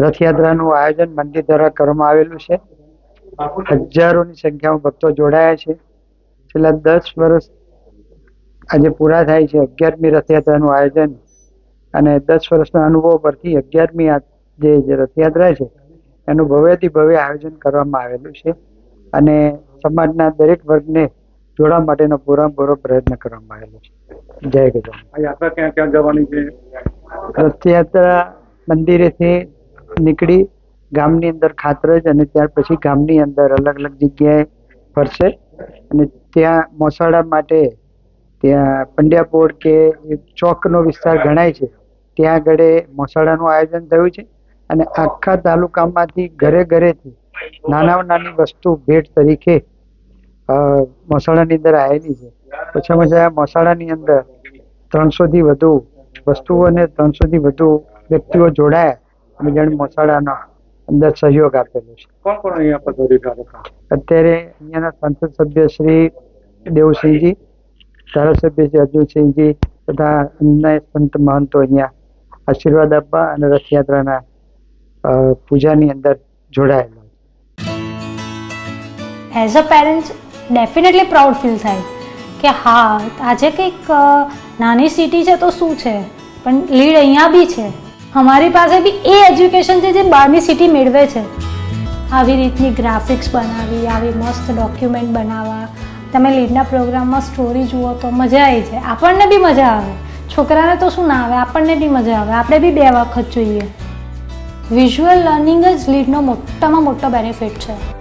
રથયાત્રાનું આયોજન મંદિર દ્વારા કરવામાં આવેલું છે. હજારોની સંખ્યામાં ભક્તો જોડાયા છે. છેલ્લા દસ વર્ષ આજે પૂરા થાય છે અગિયારમી રથયાત્રાનું આયોજન. અને દસ વર્ષના અનુભવ પરથી અગિયારમી જે રથયાત્રા છે એનું ભવ્યથી ભવ્ય આયોજન કરવામાં આવેલું છે અને સમાજના દરેક વર્ગને જોડવા માટેનો પૂરેપૂરો પ્રયત્ન કરવામાં આવેલો છે. જય ગજાન યાત્રા ક્યાં ક્યાં જવાની છે? રથયાત્રા મંદિરેથી નીકળી ગામની અંદર ખાતરજ અને ત્યાર પછી ગામની અંદર અલગ અલગ જગ્યાએ ફરશે અને ત્યાં મોસાળા માટે ત્યાં પંડ્યાપોળ કે ચોકનો વિસ્તાર ગણાય છે. ત્યાં આગળ મોસાળાનું આયોજન થયું છે. અને આખા તાલુકામાંથી ઘરે ઘરેથી નાના નાની વસ્તુ ભેટ તરીકે મસાળાની અંદર આવેલી છે ઓછામાં ઓછા મોસાળાની અંદર ત્રણસોથી વધુ વસ્તુઓ અને ત્રણસોથી વધુ વ્યક્તિઓ જોડાયા અને જેણે મોસાળાનો અંદર સહયોગ આપેલો છે કોણ કોણ અહીંયા વખતે? અત્યારે અહીંયાના સંસદ સભ્ય શ્રી દેવસિંહજી ધારાસભ્ય શ્રી અર્જુનસિંહજી તથા અન્ય સંત મહંતો અહીંયા આશીર્વાદ આપવા અને રથયાત્રાના પૂજાની અંદર જોડાયેલા as a parents definitely proud feel થાય કે હા, આજે કંઈક નાની સિટી છે તો શું છે? પણ લીડ અહીંયા બી છે. અમારી પાસે બી એ એજ્યુકેશન છે જે બહારની સિટી મેળવે છે. આવી રીતની ગ્રાફિક્સ બનાવી, આવી મસ્ત ડોક્યુમેન્ટ બનાવવા. તમે લીડના પ્રોગ્રામમાં સ્ટોરી જુઓ તો મજા આવી જાય. આપણને બી મજા આવે. છોકરાને તો શું ના આવે, આપણને બી મજા આવે. આપણે બી બે વખત જોઈએ. વિઝ્યુઅલ લર્નિંગ જ લીડનો મોટામાં મોટો બેનિફિટ છે.